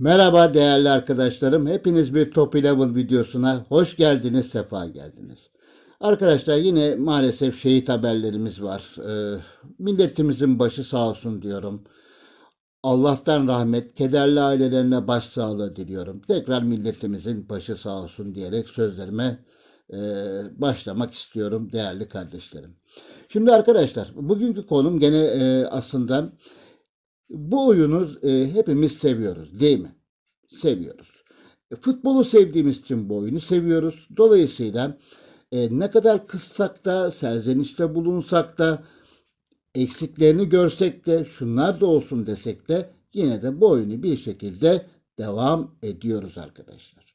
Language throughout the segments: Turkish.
Merhaba değerli arkadaşlarım. Hepiniz bir Top 11 videosuna hoş geldiniz, sefa geldiniz. Arkadaşlar yine maalesef şehit haberlerimiz var. Ee, milletimizin başı sağ olsun diyorum. Allah'tan rahmet, kederli ailelerine başsağlığı diliyorum. Tekrar milletimizin başı sağ olsun diyerek sözlerime e, başlamak istiyorum değerli kardeşlerim. Şimdi arkadaşlar bugünkü konum gene e, aslında bu oyunu e, hepimiz seviyoruz değil mi? Seviyoruz. E, futbolu sevdiğimiz için bu oyunu seviyoruz. Dolayısıyla e, ne kadar kıssak da, serzenişte bulunsak da, eksiklerini görsek de, şunlar da olsun desek de yine de bu oyunu bir şekilde devam ediyoruz arkadaşlar.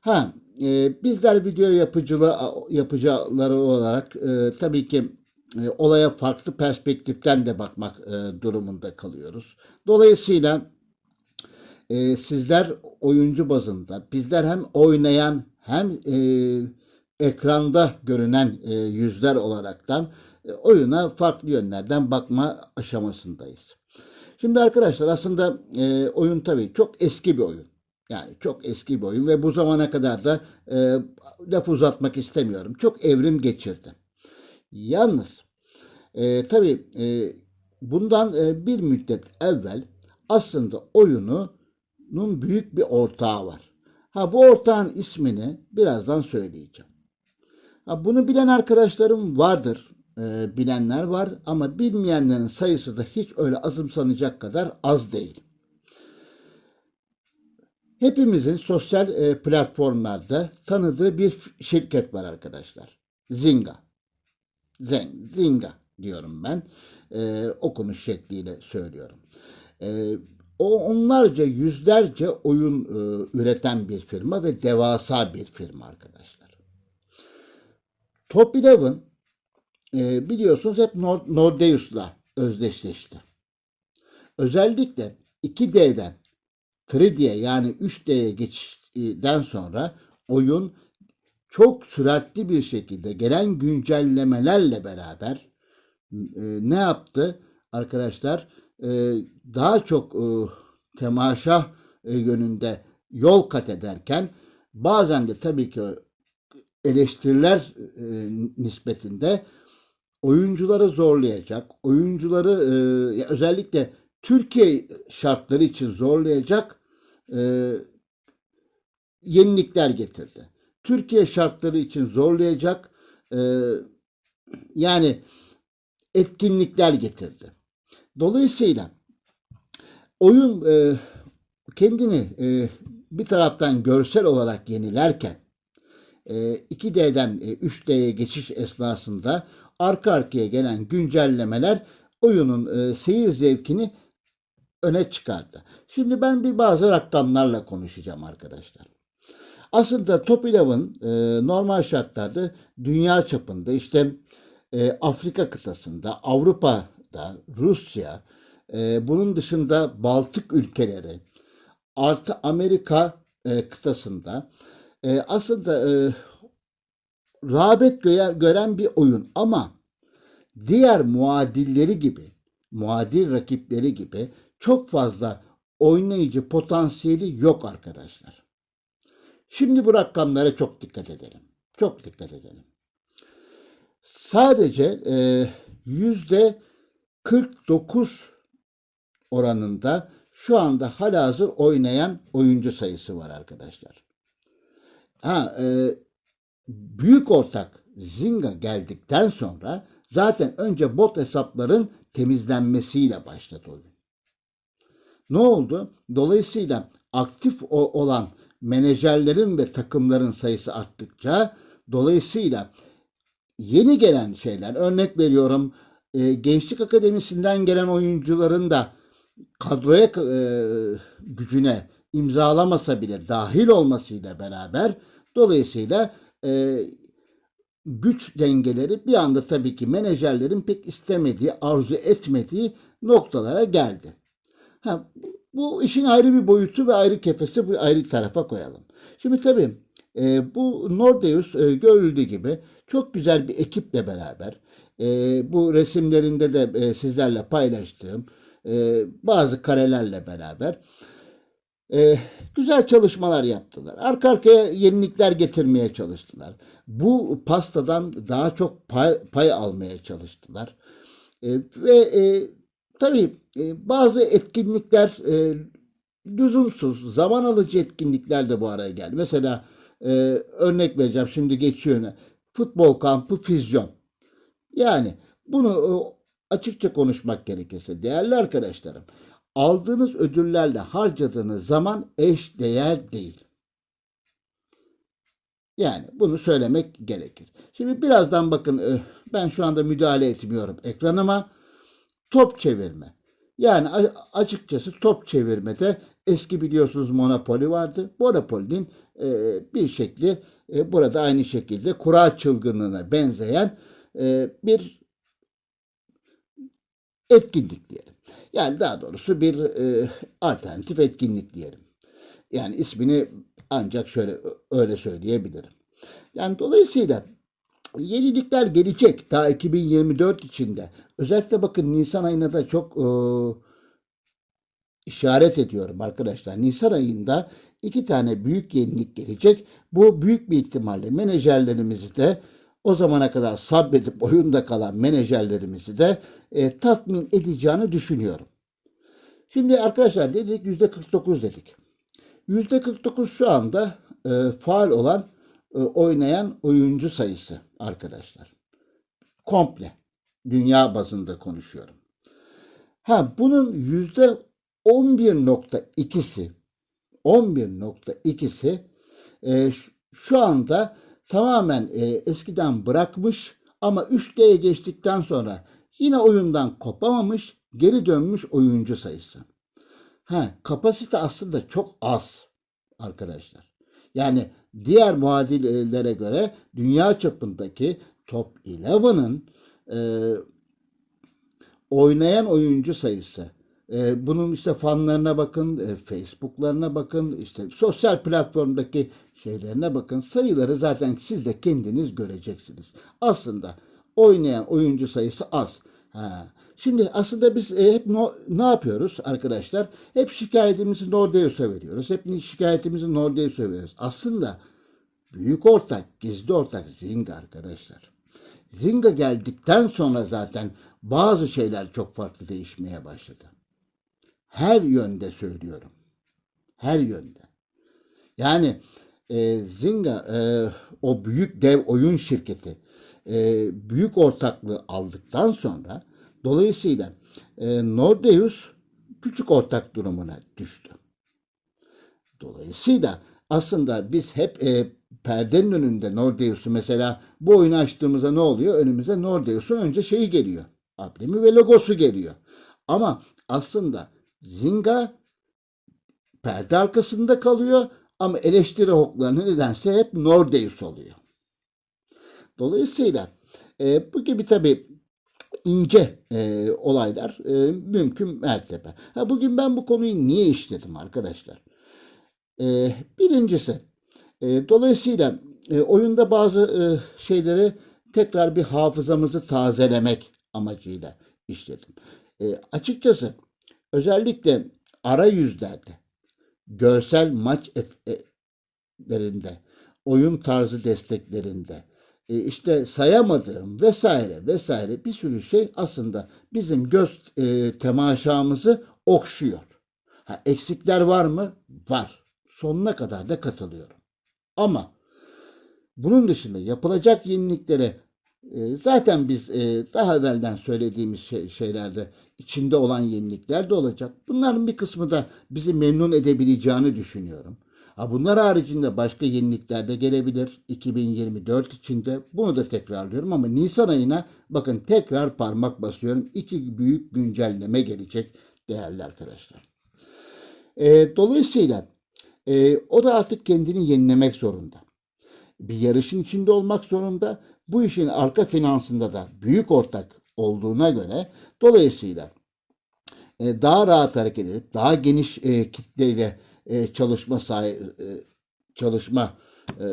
Ha, e, bizler video yapıcılığı yapıcıları olarak e, tabii ki e, olaya farklı perspektiften de bakmak e, durumunda kalıyoruz. Dolayısıyla e, sizler oyuncu bazında, bizler hem oynayan hem e, ekranda görünen e, yüzler olaraktan e, oyuna farklı yönlerden bakma aşamasındayız. Şimdi arkadaşlar aslında e, oyun tabii çok eski bir oyun. Yani çok eski bir oyun ve bu zamana kadar da e, laf uzatmak istemiyorum. Çok evrim geçirdi. Yalnız e, tabii e, bundan e, bir müddet evvel aslında oyunun büyük bir ortağı var. Ha bu ortağın ismini birazdan söyleyeceğim. Ha, bunu bilen arkadaşlarım vardır. E, bilenler var ama bilmeyenlerin sayısı da hiç öyle azımsanacak kadar az değil. Hepimizin sosyal e, platformlarda tanıdığı bir şirket var arkadaşlar. Zynga. Zen, Zynga diyorum ben. E, okunuş şekliyle söylüyorum. E, o onlarca yüzlerce oyun e, üreten bir firma ve devasa bir firma arkadaşlar. Top Eleven e, biliyorsunuz hep Nord Nordeus'la özdeşleşti. Özellikle 2D'den 3D'ye yani 3D'ye geçişten sonra oyun çok süratli bir şekilde gelen güncellemelerle beraber e, ne yaptı arkadaşlar? E, daha çok e, temaşa e, yönünde yol kat ederken bazen de tabii ki eleştiriler e, nispetinde oyuncuları zorlayacak, oyuncuları e, özellikle Türkiye şartları için zorlayacak e, yenilikler getirdi. Türkiye şartları için zorlayacak e, yani etkinlikler getirdi. Dolayısıyla oyun e, kendini e, bir taraftan görsel olarak yenilerken e, 2D'den e, 3D'ye geçiş esnasında arka arkaya gelen güncellemeler oyunun e, seyir zevkini öne çıkardı. Şimdi ben bir bazı rakamlarla konuşacağım arkadaşlar. Aslında Top Eleven e, normal şartlarda dünya çapında işte e, Afrika kıtasında, Avrupa'da, Rusya, e, bunun dışında Baltık ülkeleri, artı Amerika e, kıtasında e, aslında e, rağbet gören, gören bir oyun ama diğer muadilleri gibi, muadil rakipleri gibi çok fazla oynayıcı potansiyeli yok arkadaşlar. Şimdi bu rakamlara çok dikkat edelim. Çok dikkat edelim. Sadece e, yüzde 49 oranında şu anda halihazır oynayan oyuncu sayısı var arkadaşlar. Ha, e, büyük ortak Zynga geldikten sonra zaten önce bot hesapların temizlenmesiyle başladı oyun. Ne oldu? Dolayısıyla aktif olan menajerlerin ve takımların sayısı arttıkça dolayısıyla yeni gelen şeyler örnek veriyorum e, Gençlik Akademisi'nden gelen oyuncuların da kadroya e, gücüne imzalamasa bile dahil olmasıyla beraber dolayısıyla e, güç dengeleri bir anda tabii ki menajerlerin pek istemediği, arzu etmediği noktalara geldi. Ha, bu işin ayrı bir boyutu ve ayrı kefesi bu ayrı tarafa koyalım. Şimdi tabii e, bu Nordeus e, görüldüğü gibi çok güzel bir ekiple beraber e, bu resimlerinde de e, sizlerle paylaştığım e, bazı karelerle beraber e, güzel çalışmalar yaptılar. Arka arkaya yenilikler getirmeye çalıştılar. Bu pastadan daha çok pay, pay almaya çalıştılar. E, ve e, tabii e, bazı etkinlikler e, lüzumsuz, zaman alıcı etkinlikler de bu araya geldi. Mesela e, örnek vereceğim şimdi geçiyor. Futbol kampı füzyon. Yani bunu e, açıkça konuşmak gerekirse değerli arkadaşlarım aldığınız ödüllerle harcadığınız zaman eş değer değil. Yani bunu söylemek gerekir. Şimdi birazdan bakın e, ben şu anda müdahale etmiyorum ekranıma. Top çevirme. Yani açıkçası top çevirmede eski biliyorsunuz Monopoly vardı. Monopoly'nin e, bir şekli e, burada aynı şekilde kura çılgınlığına benzeyen e, bir etkinlik diyelim. Yani daha doğrusu bir e, alternatif etkinlik diyelim. Yani ismini ancak şöyle öyle söyleyebilirim. Yani dolayısıyla yenilikler gelecek ta 2024 içinde. Özellikle bakın Nisan ayına da çok e, işaret ediyorum arkadaşlar. Nisan ayında iki tane büyük yenilik gelecek. Bu büyük bir ihtimalle menajerlerimizi de o zamana kadar sabredip oyunda kalan menajerlerimizi de e, tatmin edeceğini düşünüyorum. Şimdi arkadaşlar dedik %49 dedik. %49 şu anda e, faal olan e, oynayan oyuncu sayısı arkadaşlar. Komple. Dünya bazında konuşuyorum. Ha bunun yüzde 11.2'si 11.2'si e, şu- anda tamamen e, eskiden bırakmış ama 3D'ye geçtikten sonra yine oyundan kopamamış geri dönmüş oyuncu sayısı. Ha, kapasite aslında çok az arkadaşlar. Yani diğer muadillere göre dünya çapındaki Top 11'ın e, oynayan oyuncu sayısı. E, bunun işte fanlarına bakın, e, Facebook'larına bakın, işte sosyal platformdaki şeylerine bakın. Sayıları zaten siz de kendiniz göreceksiniz. Aslında oynayan oyuncu sayısı az. Ha. Şimdi aslında biz e, hep no- ne yapıyoruz arkadaşlar? Hep şikayetimizi Nordeus'a veriyoruz. Hep şikayetimizi Nordeus'a veriyoruz. Aslında büyük ortak, gizli ortak Zynga arkadaşlar. Zynga geldikten sonra zaten bazı şeyler çok farklı değişmeye başladı. Her yönde söylüyorum. Her yönde. Yani e, Zynga e, o büyük dev oyun şirketi e, büyük ortaklığı aldıktan sonra dolayısıyla e, Nordeus küçük ortak durumuna düştü. Dolayısıyla aslında biz hep e, perdenin önünde Nordeus'u mesela bu oyunu açtığımızda ne oluyor? Önümüze Nordeus'un önce şeyi geliyor. Ablemi ve logosu geliyor. Ama aslında Zynga perde arkasında kalıyor ama eleştiri oklarını nedense hep Nordeus oluyor. Dolayısıyla e, bu gibi tabii ince e, olaylar e, mümkün mertebe. Ha, bugün ben bu konuyu niye işledim arkadaşlar? E, birincisi, e, dolayısıyla e, oyunda bazı e, şeyleri tekrar bir hafızamızı tazelemek amacıyla işledim. E, açıkçası özellikle arayüzlerde, görsel maç eflerinde, oyun tarzı desteklerinde, e, işte sayamadığım vesaire vesaire bir sürü şey aslında bizim göz e, temaşamızı okşuyor. Ha, eksikler var mı? Var. Sonuna kadar da katılıyorum. Ama bunun dışında yapılacak yeniliklere e, zaten biz e, daha evvelden söylediğimiz şey, şeylerde içinde olan yenilikler de olacak. Bunların bir kısmı da bizi memnun edebileceğini düşünüyorum. Ha bunlar haricinde başka yenilikler de gelebilir 2024 içinde. Bunu da tekrarlıyorum ama Nisan ayına bakın tekrar parmak basıyorum. İki büyük güncelleme gelecek değerli arkadaşlar. E, dolayısıyla e, o da artık kendini yenilemek zorunda. Bir yarışın içinde olmak zorunda. Bu işin arka finansında da büyük ortak olduğuna göre dolayısıyla e, daha rahat hareket edip daha geniş e, kitleyle e, çalışma sahi- e, çalışma e,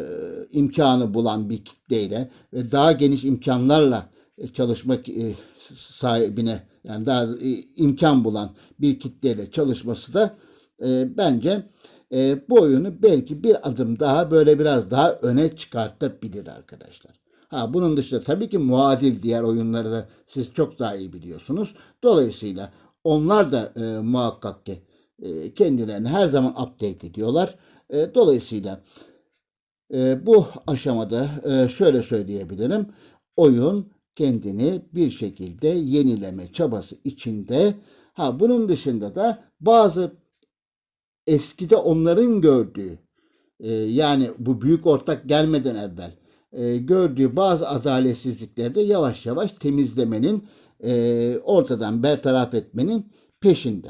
imkanı bulan bir kitleyle ve daha geniş imkanlarla e, çalışmak e, sahibine yani daha e, imkan bulan bir kitleyle çalışması da e, bence e, bu oyunu belki bir adım daha böyle biraz daha öne çıkartabilir arkadaşlar. Ha bunun dışında tabii ki muadil diğer oyunları da siz çok daha iyi biliyorsunuz. Dolayısıyla onlar da e, muhakkak ki e, kendilerini her zaman update ediyorlar. E, dolayısıyla e, bu aşamada şöyle söyleyebilirim. Oyun kendini bir şekilde yenileme çabası içinde. Ha bunun dışında da bazı eskide onların gördüğü yani bu büyük ortak gelmeden evvel gördüğü bazı adaletsizlikleri de yavaş yavaş temizlemenin e, ortadan bertaraf etmenin peşinde.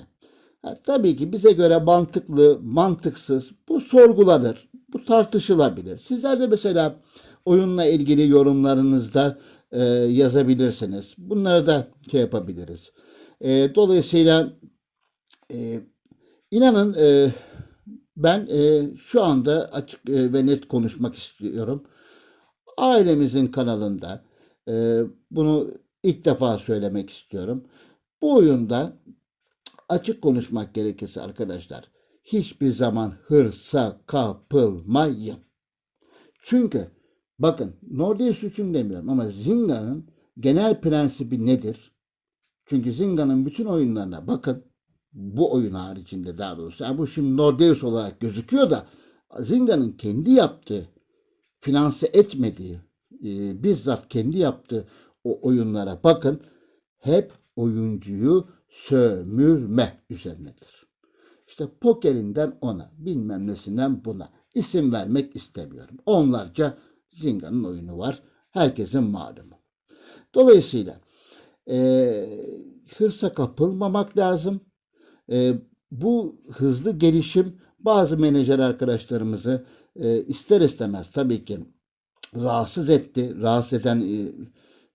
Tabii ki bize göre mantıklı, mantıksız bu sorgulanır, bu tartışılabilir. Sizler de mesela oyunla ilgili yorumlarınızda e, yazabilirsiniz. Bunları da şey yapabiliriz. E, dolayısıyla e, inanın e, ben e, şu anda açık e, ve net konuşmak istiyorum. Ailemizin kanalında e, bunu ilk defa söylemek istiyorum. Bu oyunda açık konuşmak gerekirse arkadaşlar hiçbir zaman hırsa kapılmayın. Çünkü bakın Nordeus için demiyorum ama Zinga'nın genel prensibi nedir? Çünkü Zinga'nın bütün oyunlarına bakın. Bu oyun haricinde daha doğrusu. Yani bu şimdi Nordeus olarak gözüküyor da Zinga'nın kendi yaptığı, finanse etmediği, e, bizzat kendi yaptığı o oyunlara bakın. Hep oyuncuyu sömürme üzerinedir. İşte pokerinden ona, bilmem nesinden buna. isim vermek istemiyorum. Onlarca Zinga'nın oyunu var. Herkesin malumu. Dolayısıyla e, hırsa kapılmamak lazım. E, bu hızlı gelişim bazı menajer arkadaşlarımızı e, ister istemez tabii ki rahatsız etti. Rahatsız eden e,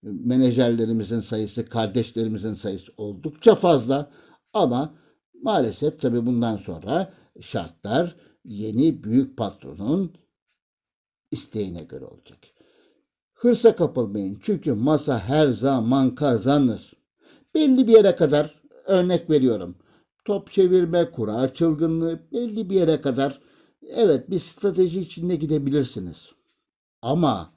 menajerlerimizin sayısı, kardeşlerimizin sayısı oldukça fazla. Ama maalesef tabii bundan sonra şartlar yeni büyük patronun isteğine göre olacak. Hırsa kapılmayın çünkü masa her zaman kazanır. Belli bir yere kadar örnek veriyorum. Top çevirme, kura çılgınlığı belli bir yere kadar evet bir strateji içinde gidebilirsiniz. Ama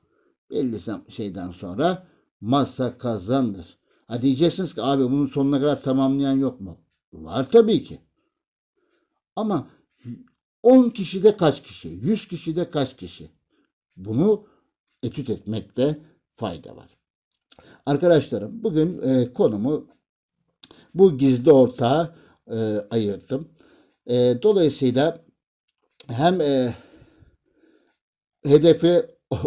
belli şeyden sonra masa kazanır. Ha diyeceksiniz ki abi bunun sonuna kadar tamamlayan yok mu? Var tabii ki. Ama 10 kişide kaç kişi? 100 kişide kaç kişi? Bunu etüt etmekte fayda var. Arkadaşlarım bugün e, konumu bu gizli ortağa e, ayırdım. E, dolayısıyla hem e, hedefi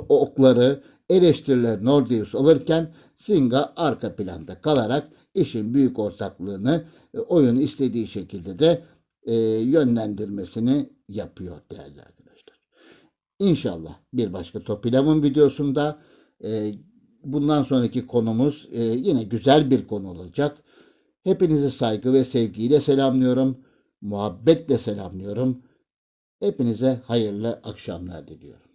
okları, eleştiriler Nordeus alırken Singa arka planda kalarak işin büyük ortaklığını e, oyunu istediği şekilde de e, yönlendirmesini yapıyor değerli arkadaşlar. İnşallah bir başka Top 11 videosunda e, bundan sonraki konumuz e, yine güzel bir konu olacak. Hepinizi saygı ve sevgiyle selamlıyorum. Muhabbetle selamlıyorum. Hepinize hayırlı akşamlar diliyorum.